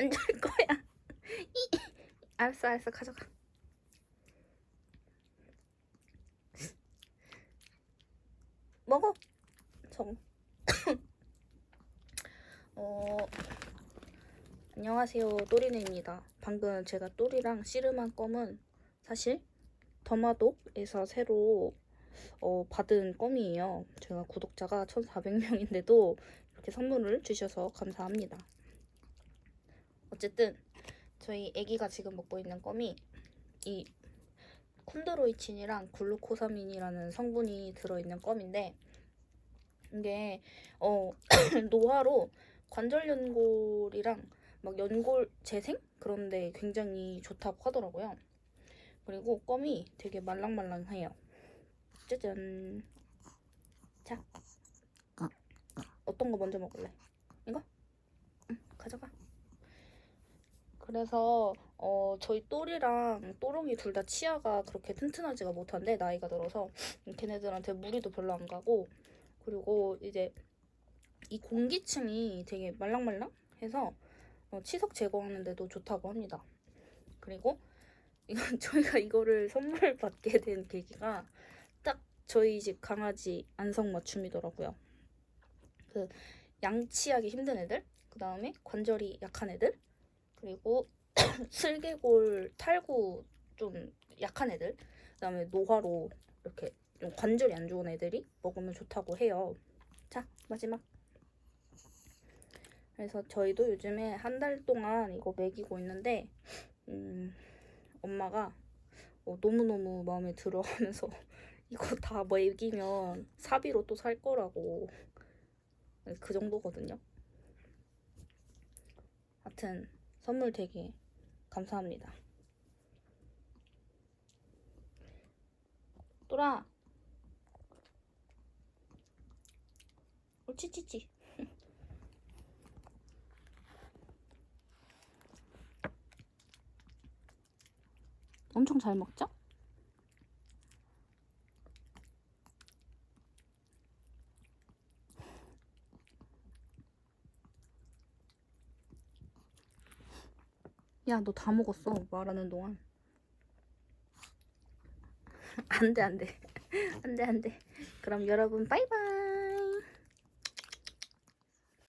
안 줄 거야. 이. 알았어, 알았어, 가져가. 먹어. 저거. 어, 안녕하세요, 또리네입니다. 방금 제가 또리랑 씨름한 껌은 사실 더마독에서 새로 어, 받은 껌이에요. 제가 구독자가 1,400명인데도 이렇게 선물을 주셔서 감사합니다. 어쨌든 저희 아기가 지금 먹고 있는 껌이 이 콘드로이친이랑 글루코사민이라는 성분이 들어있는 껌인데 이게 어 노화로 관절 연골이랑 막 연골 재생 그런데 굉장히 좋다고 하더라고요. 그리고 껌이 되게 말랑말랑해요. 짜잔. 자. 어떤 거 먼저 먹을래? 이거? 응, 가져가. 그래서 어 저희 또리랑 또롱이 둘 다 치아가 그렇게 튼튼하지가 못한데 나이가 들어서 걔네들한테 무리도 별로 안 가고 그리고 이제 이 공기층이 되게 말랑말랑해서 어, 치석 제거하는데도 좋다고 합니다. 그리고 이건 저희가 이거를 선물 받게 된 계기가 딱 저희 집 강아지 안성 맞춤이더라고요. 그 양치하기 힘든 애들, 그 다음에 관절이 약한 애들, 그리고 슬개골 탈구 좀 약한 애들, 그 다음에 노화로 이렇게 좀 관절이 안 좋은 애들이 먹으면 좋다고 해요. 자, 마지막. 그래서 저희도 요즘에 한 달 동안 이거 먹이고 있는데, 음, 엄마가 어, 너무너무 마음에 들어 하면서 이거 다 먹이면 사비로 또 살 거라고. 그 정도거든요. 하여튼, 선물 되게 감사합니다. 또라. 옳지치치. 엄청 잘 먹죠? 야, 너 다 먹었어. 말하는 동안. 안 돼, 안 돼. 안 돼, 안 돼. 그럼 여러분, 빠이빠이.